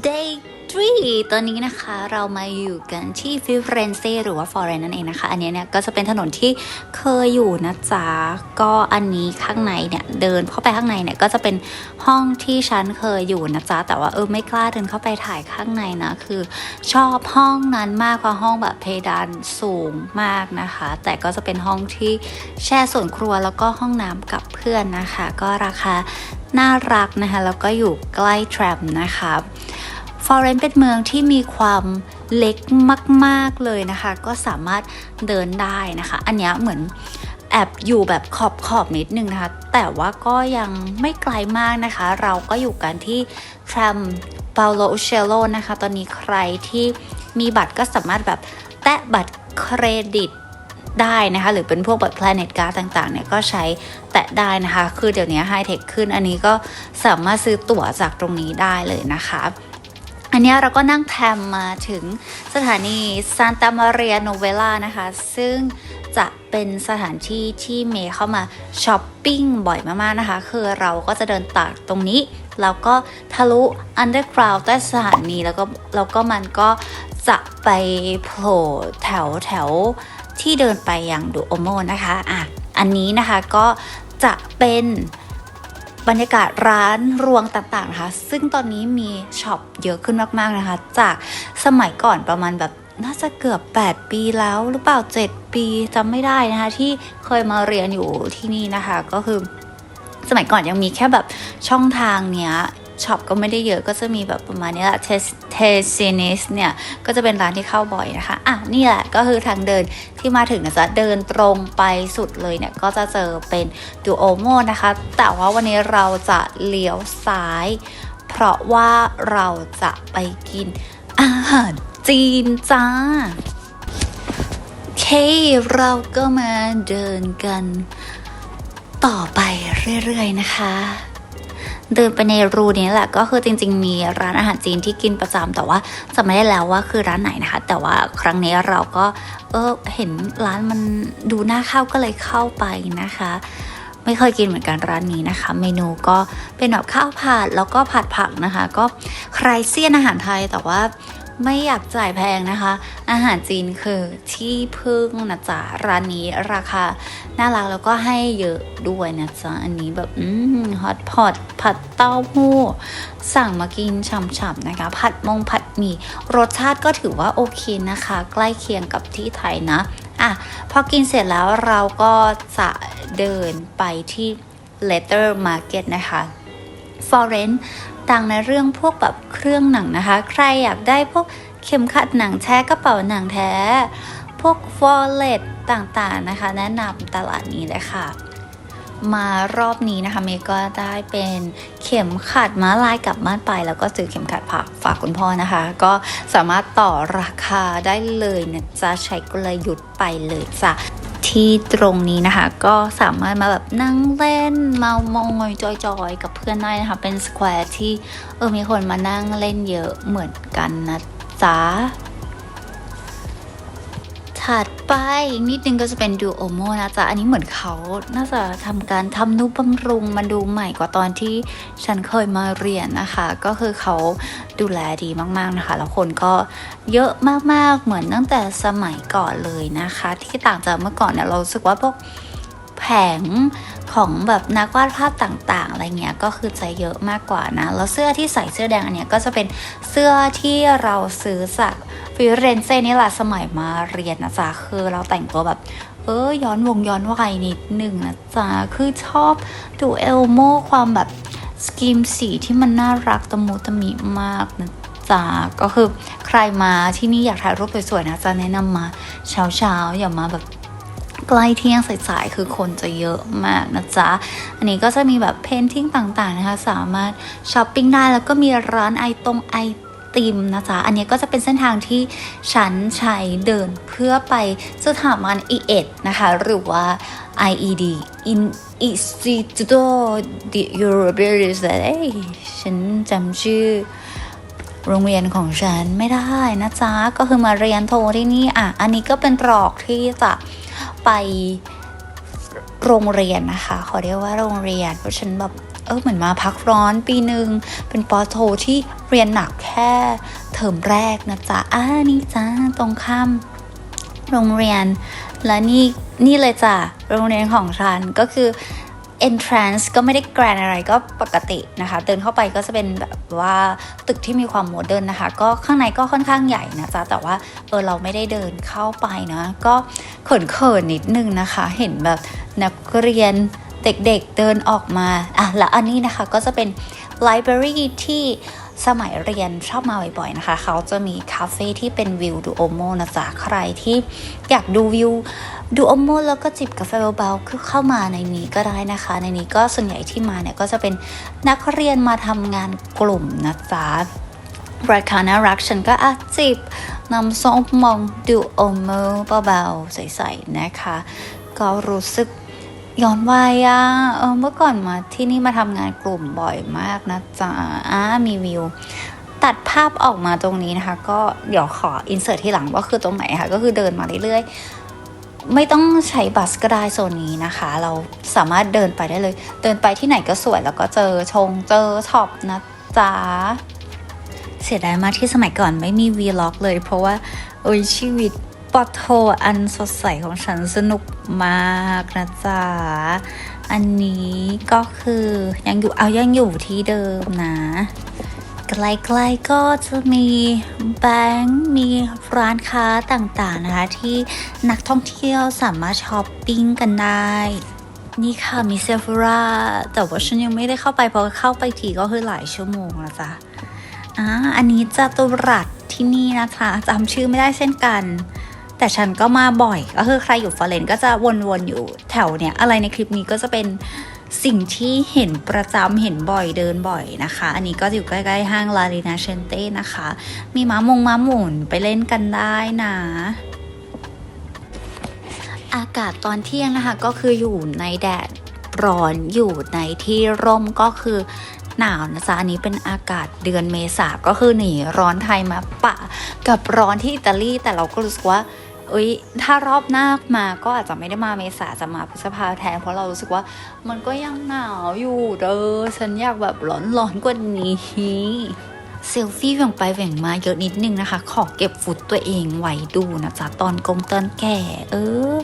They 3ตอนนี้นะคะเรามาอยู่กันที่ฟิเรนเซหรือว่าฟลอเรนนั่นเองนะคะ อันนี้เนี่ยก็จะเป็นถนนที่เคยอยู่นะจ๊ะ ก็อันนี้ข้างในเนี่ยเดินเข้าไปข้างในเนี่ยก็จะเป็นห้องที่ฉันเคยอยู่นะจ๊ะ แต่ว่าเออไม่กล้าเดินเข้าไปถ่ายข้างในนะคือชอบห้องนั้นมากเพราะห้องแบบเพดานสูงมากนะคะ แต่ก็จะเป็นห้องที่แช่ส่วนครัวแล้วก็ห้องน้ำกับเพื่อนนะคะ ก็ราคาน่ารักนะคะแล้วก็อยู่ใกล้แทรมนะคะ ฟอเรนเป็นเมืองที่มีความเล็กมากๆเลยนะคะ ก็สามารถเดินได้นะคะ อันนี้เหมือนแอบอยู่แบบขอบขอบนิดนึงนะคะ แต่ว่าก็ยังไม่ไกลมากนะคะ เราก็อยู่กันที่ทรมเปาโลเชโลนะคะ ตอนนี้ใครที่มีบัตรก็สามารถแบบแตะบัตรเครดิตได้นะคะ หรือเป็นพวกแบบ Planet Card ต่างๆเนี่ยก็ใช้แตะได้นะคะ คือเดี๋ยวนี้ไฮเทคขึ้นอันนี้ก็สามารถซื้อตั๋วจากตรงนี้ได้เลยนะคะ อันนี้เราก็นั่งแทมมาถึงสถานีซานตามาเรียโนเวล่านะคะ ซึ่งจะเป็นสถานที่ที่เมย์เข้ามาช้อปปิ้งบ่อยมากๆนะคะ คือเราก็จะเดินตัดตรงนี้ แล้วก็ทะลุอันเดอร์กราวใต้สถานีแล้วก็แล้วก็มันก็จะไปโผล่แถวแถวที่เดินไปอย่างดูโอโมนะคะอะอันนี้นะคะก็จะเป็น บรรยากาศร้านรวงต่างๆนะคะซึ่งตอนนี้มีช็อปเยอะขึ้นมากๆนะคะ จากสมัยก่อนประมาณแบบน่าจะเกือบ 8 ปีแล้วหรือเปล่า 7 ปีจำไม่ได้นะคะ ที่เคยมาเรียนอยู่ที่นี่นะคะ ก็คือสมัยก่อนยังมีแค่แบบช่องทางเนี้ย ช็อปก็ไม่ได้เยอะก็จะมีแบบประมาณนี้แหละเทสเทซินิสเนี่ย ก็จะเป็นร้านที่เข้าบ่อยนะคะ อะ นี่แหละก็คือทางเดินที่มาถึงนะจ๊ะ เดินตรงไปสุดเลยเนี่ย ก็จะเจอเป็นดูโอโมนะคะ แต่ว่าวันนี้เราจะเลี้ยวซ้าย เพราะว่าเราจะไปกินอาหารจีนจ้าโอเคเราก็มาเดินกันต่อไปเรื่อยๆนะคะ เดินไปในรูนี้แหละก็คือจริง ๆ มีร้านอาหารจีนที่กินประจำแต่ว่าจะไม่ได้แล้วว่าคือร้านไหนนะคะ แต่ว่าครั้งนี้เราก็เออเห็นร้านมันดูน่าเข้าก็เลยเข้าไปนะคะ ไม่เคยกินเหมือนกันร้านนี้นะคะ เมนูก็เป็นแบบข้าวผัดแล้วก็ผัดผักนะคะ ก็ใครเซียนอาหารไทยแต่ว่า ไม่อยากจ่ายแพงนะคะ อาหารจีนคือที่พึ่งนะจ๊ะร้านนี้ราคา น่ารักแล้วก็ให้เยอะด้วยนะจ๊ะ อันนี้แบบอืมฮอตพอตผัดเต้าหู้ สั่งมากินฉ่ำๆนะคะ ผัดมงผัดหมี่รสชาติก็ถือว่าโอเคนะคะ ใกล้เคียงกับที่ไทยนะอะพอกินเสร็จแล้วเราก็จะเดินไปที่ Letter Market นะคะฟอเรน ต่างในเรื่องพวกแบบเครื่องหนังนะคะ ใครอยากได้พวกเข็มขัดหนังแท้กระเป๋าหนังแท้ พวกฟอลเลตต่างๆนะคะ แนะนำตลาดนี้เลยค่ะ มารอบนี้นะคะเมย์ก็ได้เป็นเข็มขัดม้าลายกลับบ้านไป แล้วก็ซื้อเข็มขัดผักฝากคุณพ่อนะคะ ก็สามารถต่อราคาได้เลยนะจ๊ะใช้กลยุทธ์ไปเลยจ้ะ ที่ตรงนี้นะคะ ก็สามารถมาแบบนั่งเล่นมามอยจอยๆ กับเพื่อนได้นะคะ เป็นสแควร์ที่เออมีคนมานั่งเล่นเยอะเหมือนกันนะจ๊ะ ถัดไปอีกนิดนึงก็จะเป็นดูโอโมนะจ๊ะ อันนี้เหมือนเขาน่าจะทำการทำนุบำรุงมันดูใหม่กว่าตอนที่ฉันเคยมาเรียนนะคะ ก็คือเขาดูแลดีมากๆนะคะ แล้วคนก็เยอะมากๆเหมือนตั้งแต่สมัยก่อนเลยนะคะ ที่ต่างจากเมื่อก่อนเนี่ยเราสึกว่าพวก แผงของแบบนักวาดภาพต่างๆ อะไรเงี้ยก็คือจะเยอะมากกว่านะ แล้วเสื้อที่ใส่เสื้อแดงอันเนี้ยก็จะเป็นเสื้อที่เราซื้อจากฟิเรนเซ่นี่แหละสมัยมาเรียนนะจ๊ะคือเราแต่งตัวแบบเออย้อนวงย้อนวัยนิดหนึ่งนะจ๊ะคือชอบดูเอลโมความแบบสกิมสีที่มันน่ารักตะมุตะมิมากนะจ๊ะก็คือใครมาที่นี่อยากถ่ายรูปสวยๆนะจ๊ะแนะนำมาเช้าๆอย่ามาแบบ ใกล้เที่ยงสายๆคือคนจะเยอะมากนะจ๊ะ อันนี้ก็จะมีแบบเพนทิ้งต่างๆนะคะ สามารถช้อปปิ้งได้แล้วก็มีร้านไอตรงไอติมนะจ๊ะ อันนี้ก็จะเป็นเส้นทางที่ฉันใช้เดินเพื่อไปสถาบัน E1 นะคะ หรือว่า IED in Instituto de European Research ฉันจำชื่อโรงเรียนของฉันไม่ได้นะจ๊ะ ก็คือมาเรียนโทที่นี่อะ อันนี้ก็เป็นตรอกที่จะ ไปโรงเรียนนะคะขอเรียกว่าโรงเรียน เพราะฉันแบบเออเหมือนมาพักร้อนปีหนึ่งเป็นปอโทที่เรียนหนักแค่เทอมแรกนะจ๊ะอ่านี่จ้าตรงข้ามโรงเรียน และนี่นี่เลยจ้ะโรงเรียนของฉันก็คือ entrance ก็ไม่ได้แกรนอะไรก็ปกตินะคะ เดินเข้าไปก็จะเป็นแบบว่าตึกที่มีความโมเดิร์นนะคะ ก็ข้างในก็ค่อนข้างใหญ่นะจ๊ะ แต่ว่าเออเราไม่ได้เดินเข้าไปนะ ก็เขินๆนิดนึงนะคะ เห็นแบบนักเรียนเด็กๆเดินออกมา อะ แล้วอันนี้นะคะก็จะเป็น library ที่ สมัยเรียนชอบมาบ่อยๆนะคะ เขาจะมีคาเฟ่ที่เป็นวิวดูโอโมนะจ๊ะใครที่อยากดูวิวดูโอโมแล้วก็จิบกาแฟเบาๆคือเข้ามาในนี้ก็ได้นะคะ ในนี้ก็ส่วนใหญ่ที่มาเนี่ยก็จะเป็นนักเรียนมาทำงานกลุ่มนะจ๊ะรายการน่ารักฉันก็อาจิบน้ำส้มมองดูโอโมเบาๆใสๆนะคะ ก็รู้สึก ย้อนวัยอะเออเมื่อก่อนมาที่นี่มาทำงานกลุ่มบ่อยมากนะจ๊ะอ่ามีวิว ตัดภาพออกมาตรงนี้นะคะ ก็เดี๋ยวขออินเสิร์ตที่หลังว่าคือตรงไหนค่ะ ก็คือเดินมาเรื่อยๆ ไม่ต้องใช้บัสก็ได้โซนนี้นะคะ เราสามารถเดินไปได้เลย เดินไปที่ไหนก็สวยแล้วก็เจอชงเจอช็อปนะจ๊ะเสียดายมากที่สมัยก่อนไม่มีวีล็อกเลย เพราะว่าโอ้ยชีวิต ปอโทอันสดใสของฉันสนุกมากนะจ๊ะ อันนี้ก็คือยังอยู่เอายังอยู่ที่เดิมนะใกล้ๆก็จะมีแบงค์มีร้านค้าต่างๆนะคะ ที่นักท่องเที่ยวสามารถช้อปปิ้งกันได้ นี่ค่ะมีเซฟราแต่ว่าฉันยังไม่ได้เข้าไป เพราะเข้าไปทีก็คือหลายชั่วโมงแล้วจ้ะอ่าอันนี้จตุรัสที่นี่นะคะจำชื่อไม่ได้เช่นกัน แต่ฉันก็มาบ่อยก็คือใครอยู่ฟอเรนก็จะวนๆอยู่แถวเนี้ยอะไรในคลิปนี้ก็จะเป็นสิ่งที่เห็นประจำเห็นบ่อยเดินบ่อยนะคะ อันนี้ก็อยู่ใกล้ๆห้างลาลีนาเชนเต้นะคะ มีม้ามงม้าหมุนไปเล่นกันได้นะอากาศตอนเที่ยงนะคะก็คืออยู่ในแดดร้อนอยู่ในที่ร่มก็คือหนาวนะจ๊ะอันนี้เป็นอากาศเดือนเมษาก็คือหนีร้อนไทยมาปะ กับร้อนที่อิตาลีแต่เราก็รู้สึกว่า เอ้ยถ้ารอบหน้ามาก็อาจจะไม่ได้มาเมษาจะมาพฤษภาแทน เพราะเรารู้สึกว่ามันก็ยังหนาวอยู่เด้อฉันอยากแบบร้อนๆกว่านี้เซลฟี่เหวี่ยงไปเหวี่ยงมาเยอะนิดนึงนะคะ ขอเก็บฟุตตัวเองไว้ดูนะจ๊ะตอนกลมตอนแก่ เออ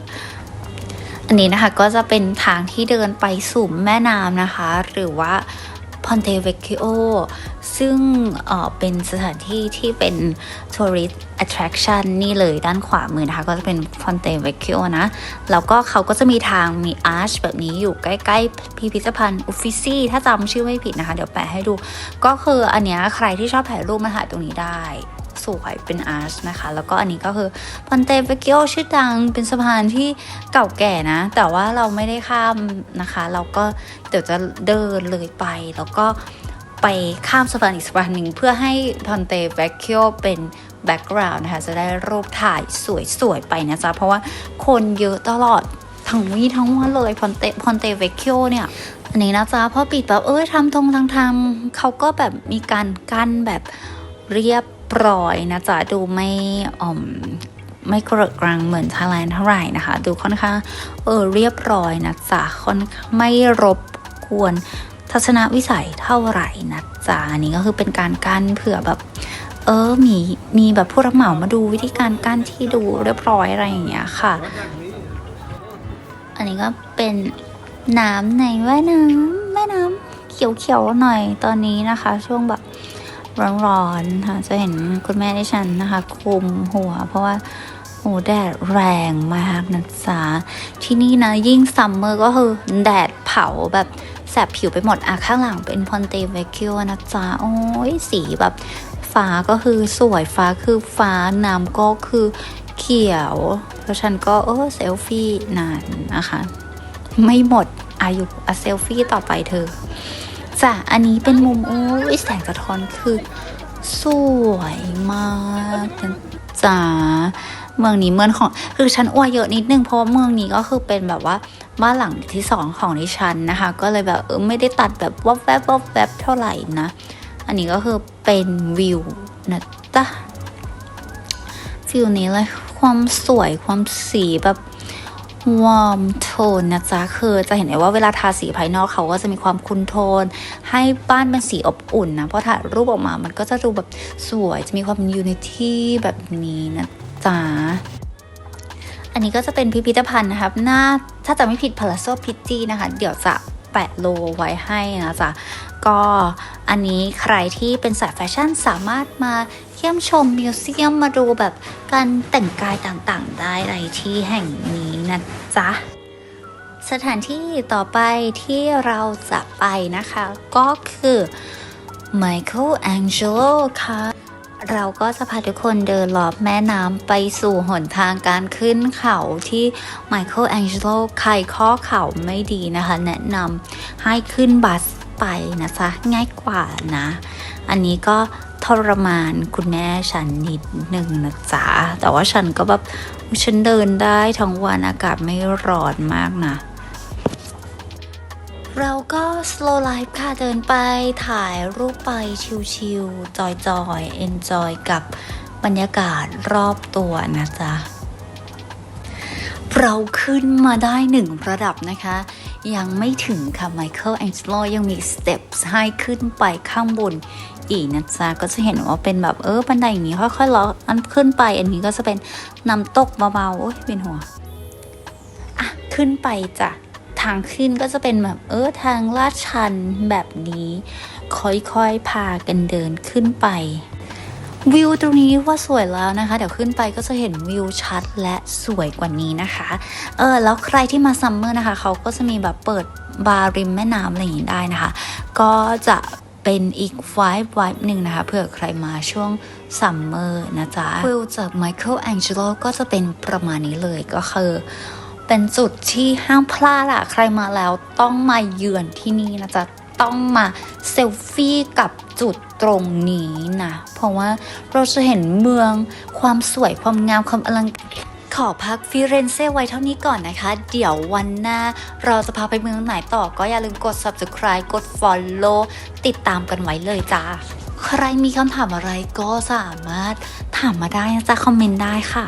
อันนี้นะคะก็จะเป็นทางที่เดินไปสู่แม่น้ำนะคะ หรือว่า Ponte v e c c i o ซึ่งเเป็นสถานที่ที่เป็น tourist attraction นี่เลยด้านขวามือนะคะ ก็จะเป็น Ponte v e c c i o นะ แล้วก็เขาก็จะมีทางมี arch แบบนี้อยู่ใกล้ๆ พิพิธภัณฑ์ Uffizi ถ้าจำชื่อไม่ผิดนะคะ เดี๋ยวแปะให้ดู ก็คืออันเนี้ยใครที่ชอบถ่ายรูปมาถ่ายตรงนี้ได้ สวยเป็นอาร์ชนะคะ แล้วก็อันนี้ก็คือพอนเตเวกิโอชื่อดังเป็นสะพานที่เก่าแก่นะ แต่ว่าเราไม่ได้ข้ามนะคะ เราก็เดี๋ยวจะเดินเลยไป แล้วก็ไปข้ามสะพานอีกสะพานหนึ่งเพื่อให้พอนเตเวกิโอเป็นแบ็กกราวน์นะคะ จะได้รูปถ่ายสวยๆไปนะจ๊ะเพราะว่าคนเยอะตลอดทั้งวี่ทั้งวันเลยพอนเตพอนเตเวกิโอเนี่ยอันนี้นะจ๊ะพอปิดแบบเอ้ยทำทงทางทำเขาก็แบบมีการกั้นแบบเรียบ ร้อยนะจ๊ะดูไม่อ่อมไม่กระกรังเหมือนไทยแลนด์เท่าไหร่นะคะ ดูค่อนข้างเออเรียบร้อยนะจ๊ะค่อนไม่รบกวนทัศนวิสัยเท่าไหร่นะจ๊ะอันนี้ก็คือเป็นการกั้นเผื่อแบบ เออมีมีแบบผู้รับเหมามาดูวิธีการกั้นที่ดูเรียบร้อยอะไรอย่างเงี้ยค่ะ อันนี้ก็เป็นน้ำในแม่น้ำแม่น้ำเขียวๆหน่อยตอนนี้นะคะ ช่วงแบบ ร้อนๆค่ะจะเห็นคุณแม่ดิฉันนะคะคลุมหัว เพราะว่าโอ้แดดแรงมากนะจ๊ะที่นี่นะยิ่งซัมเมอร์ก็คือแดดเผาแบบแสบผิวไปหมดอะข้างหลังเป็นพอนเตเวคิวนะจ๊ะโอ้ยสีแบบฟ้าก็คือสวยฟ้าคือฟ้าน้ำก็คือเขียวแล้วฉันก็เออเซลฟี่นานนะคะ ไม่หมดอายุอะเซลฟี่ต่อไปเธอ จ้ะอันนี้เป็นมุมโอ้ยแสงสะท้อนคือสวยมากจ้าเมืองนี้เมืองของคือฉันอวยเยอะนิดนึงเพราะว่าเมืองนี้ก็คือเป็นแบบว่าบ้านหลังที่สองของดิฉันนะคะ ก็เลยแบบเออไม่ได้ตัดแบบวับแวบวับแวบเท่าไหร่นะ อันนี้ก็คือเป็นวิวนะจ๊ะฟิลนี้เลยความสวยความสีแบบ วอร์มโทนนะจ๊ะคือจะเห็นได้ว่าเวลาทาสีภายนอกเขาก็จะมีความคุนโทน ให้บ้านเป็นสีอบอุ่นนะเพราะถ่ายรูปออกมามันก็จะดูแบบสวยจะมีความยูนิตี้แบบนี้นะจ๊ะอันนี้ก็จะเป็นพิพิธภัณฑ์นะครับหน้าถ้าจะไม่ผิดพา l าโซพิตจีนะคะ เดี๋ยวจะ แปะโลไว้ให้นะจ๊ะก็อันนี้ใครที่เป็นสายแฟชั่นสามารถมาเยี่ยมชมมิวเซียมมาดูแบบการแต่งกายต่างๆ ได้ในที่แห่งนี้นะจ๊ะสถานที่ต่อไปที่เราจะไปนะคะ ก็คือ Michelangelo ค่ะ เราก็จะพาทุกคนเดินรอบแม่น้ำไปสู่หนทางการขึ้นเขาที่ไมเคิลแองเจโลใครข้อเข่าไม่ดีนะคะ แนะนำให้ขึ้นบัสไปนะจ๊ะง่ายกว่านะ อันนี้ก็ทรมานคุณแม่ฉันนิดหนึ่งนะจ๊ะแต่ว่าฉันก็แบบฉันเดินได้ทั้งวันอากาศไม่ร้อนมากนะ เราก็ slow life ค่ะ เดินไปถ่ายรูปไปชิลๆ จอยๆ enjoy กับบรรยากาศรอบตัวนะจ๊ะ เราขึ้นมาได้หนึ่งระดับนะคะ ยังไม่ถึงค่ะ Michael Angelo ยังมีสเต็ปให้ขึ้นไปข้างบนอีกนะจ๊ะ ก็จะเห็นว่าเป็นแบบเออบันไดอย่างนี้ค่อยๆเลาะอันขึ้นไป อันนี้ก็จะเป็นน้ำตกเบาๆ โอ้ยเป็นหัว อะ ขึ้นไปจ้ะ ทางขึ้นก็จะเป็นแบบเออทางลาดชันแบบนี้ ค่อยๆพากันเดินขึ้นไป วิวตรงนี้ว่าสวยแล้วนะคะ เดี๋ยวขึ้นไปก็จะเห็นวิวชัดและสวยกว่านี้นะคะเออแล้วใครที่มาซัมเมอร์นะคะเขาก็จะมีแบบเปิดบาร์ริมแม่น้ำอะไรอย่างนี้ได้นะคะ ก็จะเป็นอีกไวบ์ไวบ์หนึ่งนะคะเผื่อใครมาช่วงซัมเมอร์นะจ๊ะวิวจากไมเคิลแองเจโลก็จะเป็นประมาณนี้เลยก็คือ เป็นจุดที่ห้ามพลาดอะใครมาแล้วต้องมาเยือนที่นี่นะจ๊ะต้องมาเซลฟี่กับจุดตรงนี้นะ เพราะว่าเราจะเห็นเมืองความสวยความงามความอลังขอพักฟิเรนเซ่ไว้เท่านี้ก่อนนะคะ เดี๋ยววันหน้า เราจะพาไปเมืองไหนต่อก็อย่าลืมกด subscribe กด follow ติดตามกันไว้เลยจ้า ใครมีคำถามอะไรก็สามารถถามมาได้นะจ๊ะ คอมเมนต์ได้ค่ะ